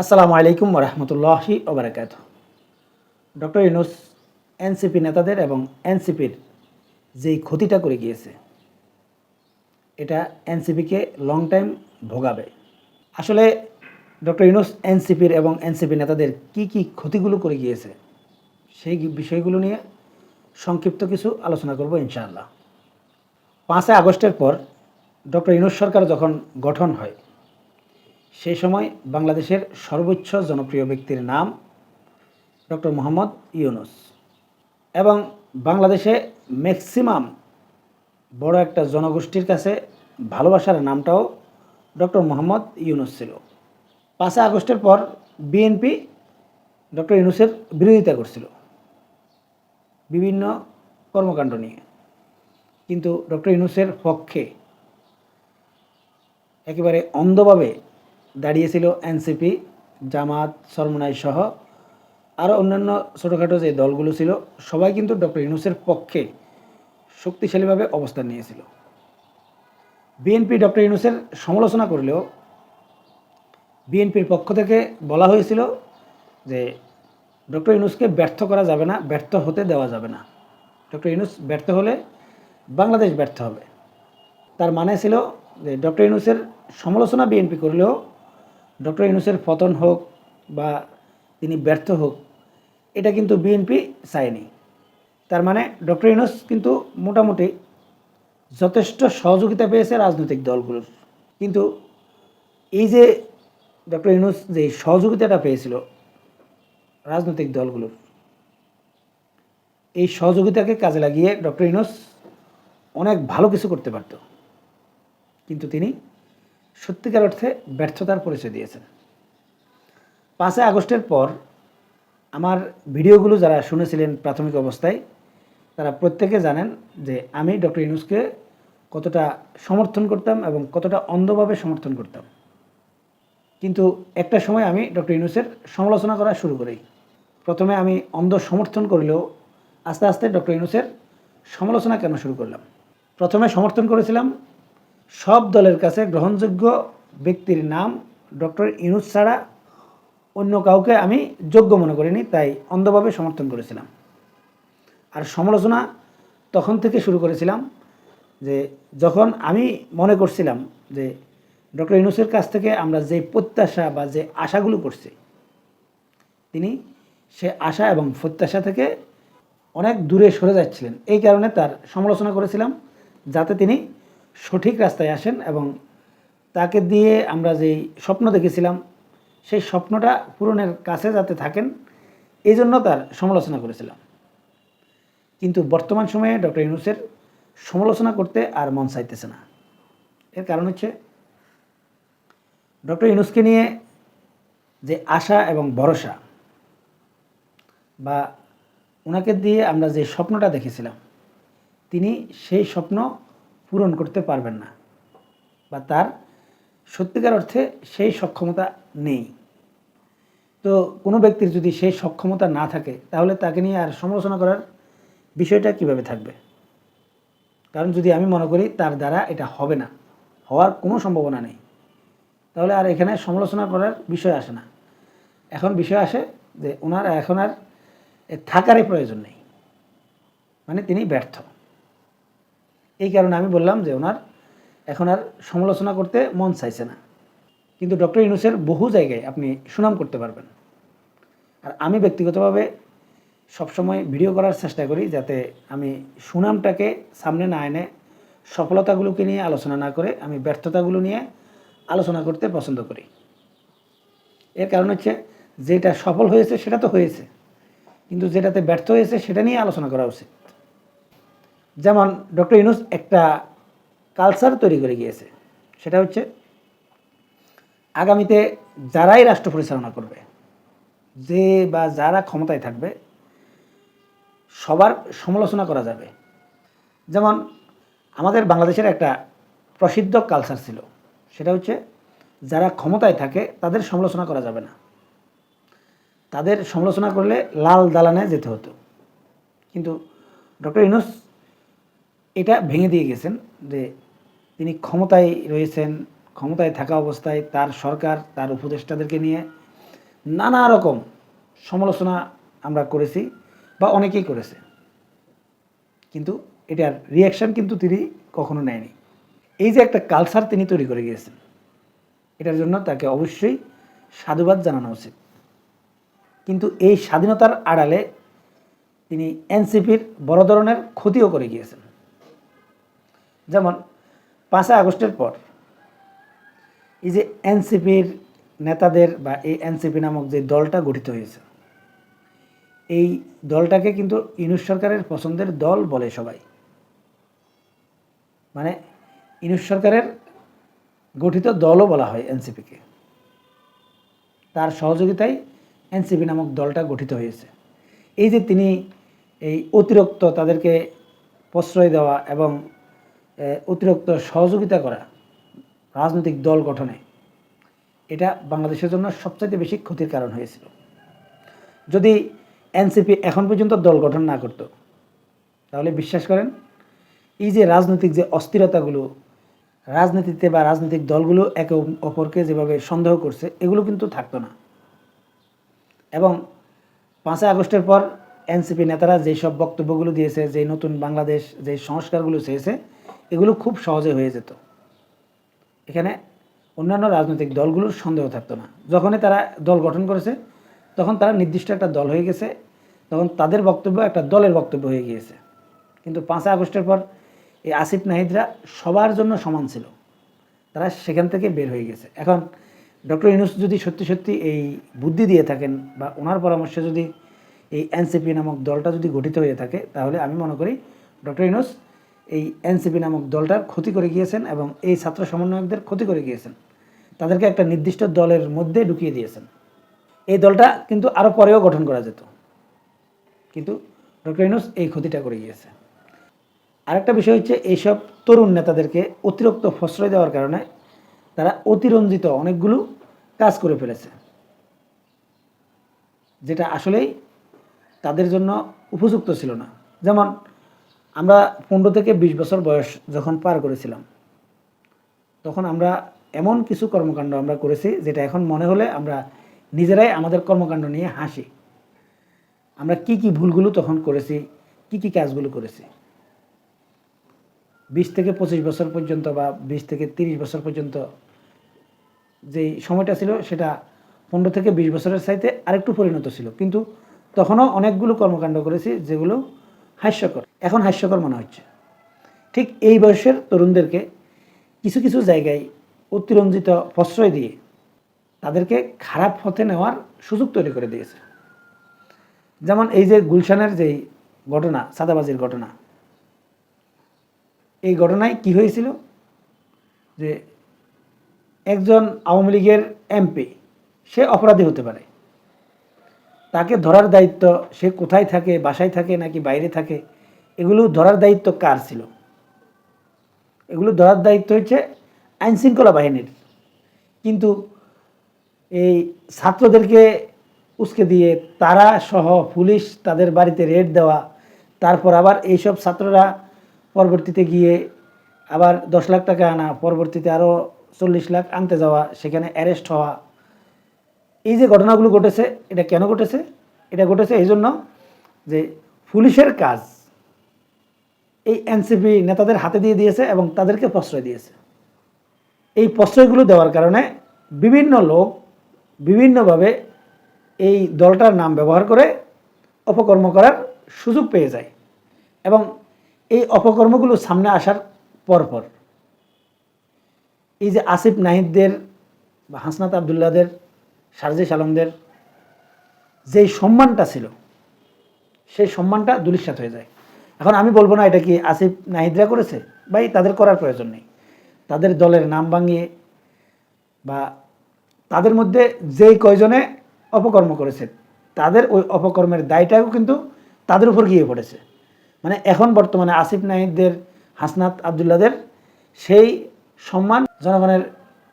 আসসালামু আলাইকুম রহমতুল্লাহি ওবরাকাত। ডক্টর ইউনুস এনসিপি নেতাদের এবং এনসিপির যেই ক্ষতিটা করে গিয়েছে, এটা এনসিপিকে লং টাইম ভোগাবে। আসলে ডক্টর ইউনুস এনসিপির এবং এনসিপি নেতাদের কি কি ক্ষতিগুলো করে গিয়েছে, সেই বিষয়গুলো নিয়ে সংক্ষিপ্ত কিছু আলোচনা করব ইনশাআল্লাহ। পাঁচই আগস্টের পর ডক্টর ইউনুস সরকার যখন গঠন হয় সেই সময় বাংলাদেশের সর্বোচ্চ জনপ্রিয় ব্যক্তির নাম ডক্টর মোহাম্মদ ইউনুস। এবং বাংলাদেশে ম্যাক্সিমাম বড় একটা জনগোষ্ঠীর কাছে ভালোবাসার নামটাও ডক্টর মোহাম্মদ ইউনুস ছিল। পাঁচই আগস্টের পর বিএনপি ডক্টর ইউনুসের বিরোধিতা করছিল। বিভিন্ন কর্মকাণ্ড নিয়ে। কিন্তু ডক্টর ইউনুসের পক্ষে একেবারে অন্ধভাবে দাঁড়িয়েছিল এনসিপি, জামাত, সরমনাই সহ আরও অন্যান্য ছোটোখাটো যে দলগুলো ছিল, সবাই কিন্তু ডক্টর ইউনুসের পক্ষে শক্তিশালীভাবে অবস্থান নিয়েছিল। বিএনপি ডক্টর ইউনুসের সমালোচনা করলেও বিএনপির পক্ষ থেকে বলা হয়েছিল যে ডক্টর ইউনুসকে ব্যর্থ করা যাবে না, ব্যর্থ হতে দেওয়া যাবে না। ডক্টর ইউনুস ব্যর্থ হলে বাংলাদেশ ব্যর্থ হবে। তার মানে ছিল যে ডক্টর ইউনুসের সমালোচনা বিএনপি করলেও ডক্টর ইউনুসের পতন হোক বা তিনি ব্যর্থ হোক, এটা কিন্তু বিএনপি চায়নি। তার মানে ডক্টর ইউনুস কিন্তু মোটামুটি যথেষ্ট সহযোগিতা পেয়েছে রাজনৈতিক দলগুলোর। কিন্তু এই যে ডক্টর ইউনুস যে সহযোগিতাটা পেয়েছিল রাজনৈতিক দলগুলোর, এই সহযোগিতাকে কাজে লাগিয়ে ডক্টর ইউনুস অনেক ভালো কিছু করতে পারত। কিন্তু তিনি সত্যিকার অর্থে ব্যর্থতার পরিচয় দিয়েছেন। পাঁচই আগস্টের পর আমার ভিডিওগুলো যারা শুনেছিলেন প্রাথমিক অবস্থায়, তারা প্রত্যেকে জানেন যে আমি ডক্টর ইনুসকে কতটা সমর্থন করতাম এবং কতটা অন্ধভাবে সমর্থন করতাম। কিন্তু একটা সময় আমি ডক্টর ইনুসের সমালোচনা করা শুরু করি। প্রথমে আমি অন্ধ সমর্থন করলেও আস্তে আস্তে ডক্টর ইনুসের সমালোচনা কেন শুরু করলাম? প্রথমে সমর্থন করেছিলাম সব দলের কাছে গ্রহণযোগ্য ব্যক্তির নাম ডক্টর ইউনুস ছাড়া অন্য কাউকে আমি যোগ্য মনে করিনি, তাই অন্ধভাবে সমর্থন করেছিলাম। আর সমালোচনা তখন থেকে শুরু করেছিলাম যে যখন আমি মনে করছিলাম যে ডক্টর ইউনুসের কাছ থেকে আমরা যে প্রত্যাশা বা যে আশাগুলো করছি, তিনি সে আশা এবং প্রত্যাশা থেকে অনেক দূরে সরে যাচ্ছিলেন। এই কারণে তার সমালোচনা করেছিলাম, যাতে তিনি সঠিক রাস্তায় আসেন এবং তাকে দিয়ে আমরা যেই স্বপ্ন দেখেছিলাম, সেই স্বপ্নটা পূরণের কাছে যাতে থাকেন এই জন্য তার সমালোচনা করেছিলাম। কিন্তু বর্তমান সময়ে ডক্টর ইউনুসের সমালোচনা করতে আর মন চাইতেছে না। এর কারণ হচ্ছে ডক্টর ইউনুসকে নিয়ে যে আশা এবং ভরসা বা ওনাকে দিয়ে আমরা যে স্বপ্নটা দেখেছিলাম, তিনি সেই স্বপ্ন পূরণ করতে পারবেন না বা তার সত্যিকার অর্থে সেই সক্ষমতা নেই। তো কোনো ব্যক্তির যদি সেই সক্ষমতা না থাকে, তাহলে তাকে নিয়ে আর সমালোচনা করার বিষয়টা কীভাবে থাকবে? কারণ যদি আমি মনে করি তার দ্বারা এটা হবে না, হওয়ার কোনো সম্ভাবনা নেই, তাহলে আর এখানে সমালোচনা করার বিষয় আসে না। এখন বিষয় আসে যে ওনার এখন আর থাকারই প্রয়োজন নেই মানে তিনি ব্যর্থ। এই কারণে আমি বললাম যে ওনার এখন আর সমালোচনা করতে মন চাইছে না। কিন্তু ডক্টর ইউনুসের বহু জায়গায় আপনি সুনাম করতে পারবেন। আর আমি ব্যক্তিগতভাবে সবসময় ভিডিও করার চেষ্টা করি যাতে আমি সুনামটাকে সামনে না এনে সফলতাগুলোকে নিয়ে আলোচনা না করে আমি ব্যর্থতাগুলো নিয়ে আলোচনা করতে পছন্দ করি। এর কারণ হচ্ছে যেটা সফল হয়েছে সেটা তো হয়েছে। কিন্তু যেটাতে ব্যর্থ হয়েছে সেটা নিয়ে আলোচনা করা উচিত। যেমন ডক্টর ইউনুস একটা কালচার তৈরি করে গিয়েছে। সেটা হচ্ছে, আগামীতে যারাই রাষ্ট্র পরিচালনা করবে, যে বা যারা ক্ষমতায় থাকবে, সবার সমালোচনা করা যাবে। যেমন আমাদের বাংলাদেশের একটা প্রসিদ্ধ কালচার ছিল, সেটা হচ্ছে যারা ক্ষমতায় থাকে তাদের সমালোচনা করা যাবে না। তাদের সমালোচনা করলে লাল দালানে যেতে হতো। কিন্তু ডক্টর ইউনুস এটা ভেঙে দিয়ে গেছেন যে তিনি ক্ষমতায় রয়েছেন, ক্ষমতায় থাকা অবস্থায় তার সরকার, তার উপদেষ্টাদেরকে নিয়ে নানা রকম সমালোচনা আমরা করেছি বা অনেকেই করেছে। কিন্তু এটার রিয়াকশন কিন্তু তিনি কখনো নেয়নি। এই যে একটা কালচার তিনি তৈরি করে গিয়েছেন, এটার জন্য তাকে অবশ্যই সাধুবাদ জানানো উচিত। কিন্তু এই স্বাধীনতার আড়ালে তিনি এনসিপির বড় ধরনের ক্ষতিও করে গিয়েছেন। যেমন পাঁচই আগস্টের পর এই যে এনসিপির নেতাদের বা এই এনসিপি নামক যে দলটা গঠিত হয়েছে, এই দলটাকে কিন্তু ইউনুস সরকারের পছন্দের দল বলে সবাই। মানে ইউনুস সরকারের গঠিত দলও বলা হয় এনসিপিকে। তার সহযোগিতায় এনসিপি নামক দলটা গঠিত হয়েছে। এই যে তিনি এই অতিরিক্ত তাদেরকে প্রশ্রয় দেওয়া এবং অতিরিক্ত সহযোগিতা করা রাজনৈতিক দল গঠনে, এটা বাংলাদেশের জন্য সবচাইতে বেশি ক্ষতির কারণ হয়েছিল। যদি এনসিপি এখন পর্যন্ত দল গঠন না করতো, তাহলে বিশ্বাস করেন, এই যে রাজনৈতিক যে অস্থিরতাগুলো, রাজনীতিতে বা রাজনৈতিক দলগুলো একে অপরকে যেভাবে সন্দেহ করছে, এগুলো কিন্তু থাকতো না। এবং পাঁচই আগস্টের পর এনসিপি নেতারা যেই সব বক্তব্যগুলো দিয়েছে, যে নতুন বাংলাদেশ, যে সংস্কারগুলো চেয়েছে এগুলো খুব সহজে হয়ে যেত। এখানে অন্যান্য রাজনৈতিক দলগুলোর সন্দেহ থাকতো না। যখনই তারা দল গঠন করেছে, তখন তারা নির্দিষ্ট একটা দল হয়ে গেছে, তখন তাদের বক্তব্য একটা দলের বক্তব্য হয়ে গিয়েছে। কিন্তু পাঁচই আগস্টের পর এই আসিফ নাহিদরা সবার জন্য সমান ছিল। তারা সেখান থেকে বের হয়ে গেছে। এখন ডক্টর ইউনুস যদি সত্যি সত্যি এই বুদ্ধি দিয়ে থাকেন বা ওনার পরামর্শে যদি এই এনসিপি নামক দলটা যদি গঠিত হয়ে থাকে, তাহলে আমি মনে করি ডক্টর ইউনুস এই এনসিপি নামক দলটার ক্ষতি করে গিয়েছেন এবং এই ছাত্র সমন্বয়কদের ক্ষতি করে গিয়েছেন। তাদেরকে একটা নির্দিষ্ট দলের মধ্যে ঢুকিয়ে দিয়েছেন। এই দলটা কিন্তু আরও পরেও গঠন করা যেত। কিন্তু ডক্টর এই ক্ষতিটা করে গিয়েছে। আরেকটা বিষয় হচ্ছে এইসব তরুণ নেতাদেরকে অতিরিক্ত প্রশ্রয় দেওয়ার কারণে তারা অতিরঞ্জিত অনেকগুলো কাজ করে ফেলেছে। যেটা আসলেই তাদের জন্য উপযুক্ত ছিল না। যেমন আমরা পনেরো থেকে বিশ বছর বয়স যখন পার করেছিলাম, তখন আমরা এমন কিছু কর্মকাণ্ড আমরা করেছি যেটা এখন মনে হলে আমরা নিজেরাই আমাদের কর্মকাণ্ড নিয়ে হাসি। আমরা কি কি ভুলগুলো তখন করেছি, কি কি কাজগুলো করেছি? বিশ থেকে পঁচিশ বছর পর্যন্ত বা বিশ থেকে তিরিশ বছর পর্যন্ত যেই সময়টা ছিল সেটা পনেরো থেকে বিশ বছরের চাইতে আরেকটু পরিণত ছিল। কিন্তু তখনও অনেকগুলো কর্মকাণ্ড করেছি যেগুলো হাস্যকর। এখন হাস্যকর মনে হচ্ছে। ঠিক এই বয়সের তরুণদেরকে কিছু কিছু জায়গায় অতিরঞ্জিত প্রশ্রয় দিয়ে তাদেরকে খারাপ পথে নেওয়ার সুযোগ তৈরি করে দিয়েছে। যেমন এই যে গুলশানের যেই ঘটনা সাদাবাজির ঘটনা, এই ঘটনায় কি হয়েছিল? যে একজন আওয়ামী লীগের এমপি, সে অপরাধী হতে পারে। তাকে ধরার দায়িত্ব সে কোথায় থাকে, বাসায় থাকে নাকি বাইরে থাকে এগুলো ধরার দায়িত্ব কার ছিল? এগুলো ধরার দায়িত্ব হচ্ছে আইনশৃঙ্খলা বাহিনীর। কিন্তু এই ছাত্রদেরকে উস্কে দিয়ে তারা সহ পুলিশ তাদের বাড়িতে রেড দেওয়া, তারপর আবার এইসব ছাত্ররা পরবর্তীতে গিয়ে আবার দশ লাখ টাকা আনা, পরবর্তীতে আরও চল্লিশ লাখ আনতে যাওয়া, সেখানে অ্যারেস্ট হওয়া। এই যে ঘটনাগুলো ঘটেছে, এটা কেন ঘটেছে? এটা ঘটেছে এই জন্য যে পুলিশের কাজ এই এনসিপি নেতাদের হাতে দিয়ে দিয়েছে এবং তাদেরকে প্রশ্রয় দিয়েছে। এই প্রশ্রয়গুলো দেওয়ার কারণে বিভিন্ন লোক বিভিন্নভাবে এই দলটার নাম ব্যবহার করে অপকর্ম করার সুযোগ পেয়ে যায় এবং এই অপকর্মগুলো সামনে আসার পরপর এই যে আসিফ নাহিদদের বা হাসনাত আবদুল্লাদের সারজিস আলমদের যেই সম্মানটা ছিল, সেই সম্মানটা দুলিশ্বাত হয়ে যায়। এখন আমি বলব না এটা কি আসিফ নাহিদরা করেছে? এই তাদের করার প্রয়োজন নেই। তাদের দলের নাম ভাঙিয়ে বা তাদের মধ্যে যেই কয়জনে অপকর্ম করেছে, তাদের ওই অপকর্মের দায়টাও কিন্তু তাদের উপর গিয়ে পড়েছে। মানে এখন বর্তমানে আসিফ নাহিদদের, হাসনাত আবদুল্লাদের সেই সম্মান, জনগণের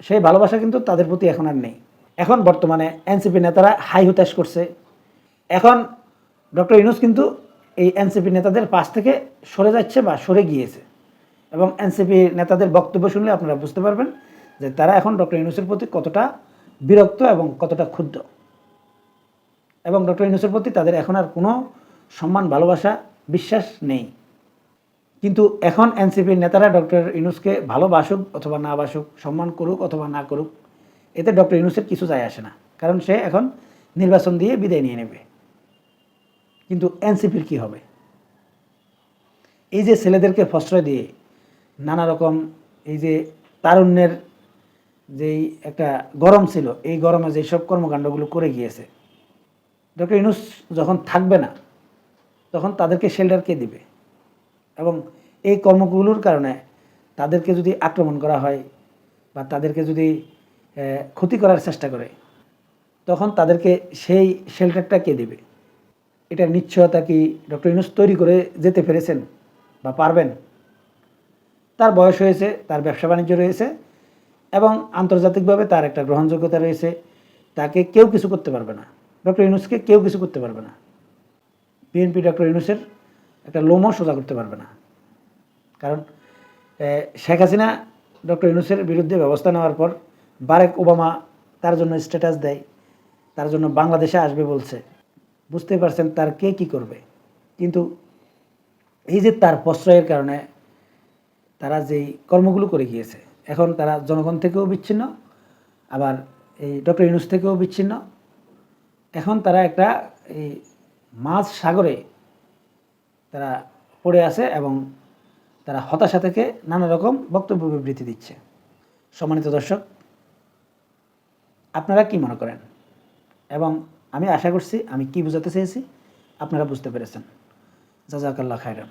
সেই ভালোবাসা কিন্তু তাদের প্রতি এখন আর নেই। এখন বর্তমানে এনসিপি নেতারা হাই হুতাশ করছে। এখন ডক্টর ইউনুস কিন্তু এই এনসিপি নেতাদের পাশ থেকে সরে যাচ্ছে বা সরে গিয়েছে। এবং এনসিপি নেতাদের বক্তব্য শুনলে আপনারা বুঝতে পারবেন যে তারা এখন ডক্টর ইউনুসের প্রতি কতটা বিরক্ত এবং কতটা ক্ষুব্ধ। এবং ডক্টর ইউনুসের প্রতি তাদের এখন আর কোনো সম্মান, ভালোবাসা, বিশ্বাস নেই। কিন্তু এখন এনসিপির নেতারা ডক্টর ইউনুসকে ভালোবাসুক অথবা না বাসুক, সম্মান করুক অথবা না করুক, এতে ডক্টর ইউনুসের কিছু যায় আসে না। কারণ সে এখন নির্বাচন দিয়ে বিদায় নিয়ে নেবে। কিন্তু এনসিপির কি হবে? এই যে ছেলেদেরকে প্রশ্রয় দিয়ে নানা রকম এই যে তারুণ্যের যেই একটা গরম ছিল, এই গরমে যেসব কর্মকাণ্ডগুলো করে গিয়েছে, ডক্টর ইউনুস যখন থাকবে না, তখন তাদেরকে শেল্টার কে দিবে? এবং এই কর্মগুলোর কারণে তাদেরকে যদি আক্রমণ করা হয় বা তাদেরকে যদি ক্ষতি করার চেষ্টা করে, তখন তাদেরকে সেই শেল্টারটা কে দেবে? এটার নিশ্চয়তা কি ডক্টর ইউনুস তৈরি করে যেতে পেরেছেন বা পারবেন? তার বয়স হয়েছে, তার ব্যবসা বাণিজ্য রয়েছে এবং আন্তর্জাতিকভাবে তার একটা গ্রহণযোগ্যতা রয়েছে। তাকে কেউ কিছু করতে পারবে না। ডক্টর ইউনুসকে কেউ কিছু করতে পারবে না। বিএনপি ডক্টর ইউনুসের একটা লোমও সোজা করতে পারবে না। কারণ শেখ হাসিনা ডক্টর ইউনুসের বিরুদ্ধে ব্যবস্থা নেওয়ার পর বারেক ওবামা তার জন্য স্ট্যাটাস দেয়, তার জন্য বাংলাদেশে আসবে বলছে। বুঝতে পারছেন তার কে কি করবে। কিন্তু এই যে তার প্রশ্রয়ের কারণে তারা যেই কর্মগুলো করে গিয়েছে, এখন তারা জনগণ থেকেও বিচ্ছিন্ন, আবার এই ডক্টর ইউনুস থেকেও বিচ্ছিন্ন। এখন তারা একটা এই মাঝ সাগরে তারা পড়ে আছে এবং তারা হতাশা থেকে নানা রকম বক্তব্য বিবৃতি দিচ্ছে। সম্মানিত দর্শক, আপনারা কি মনে করেন? এবং আমি আশা করছি আমি কি বুঝাতে চেয়েছি আপনারা বুঝতে পেরেছেন। জাজাকাল্লা খায়রান।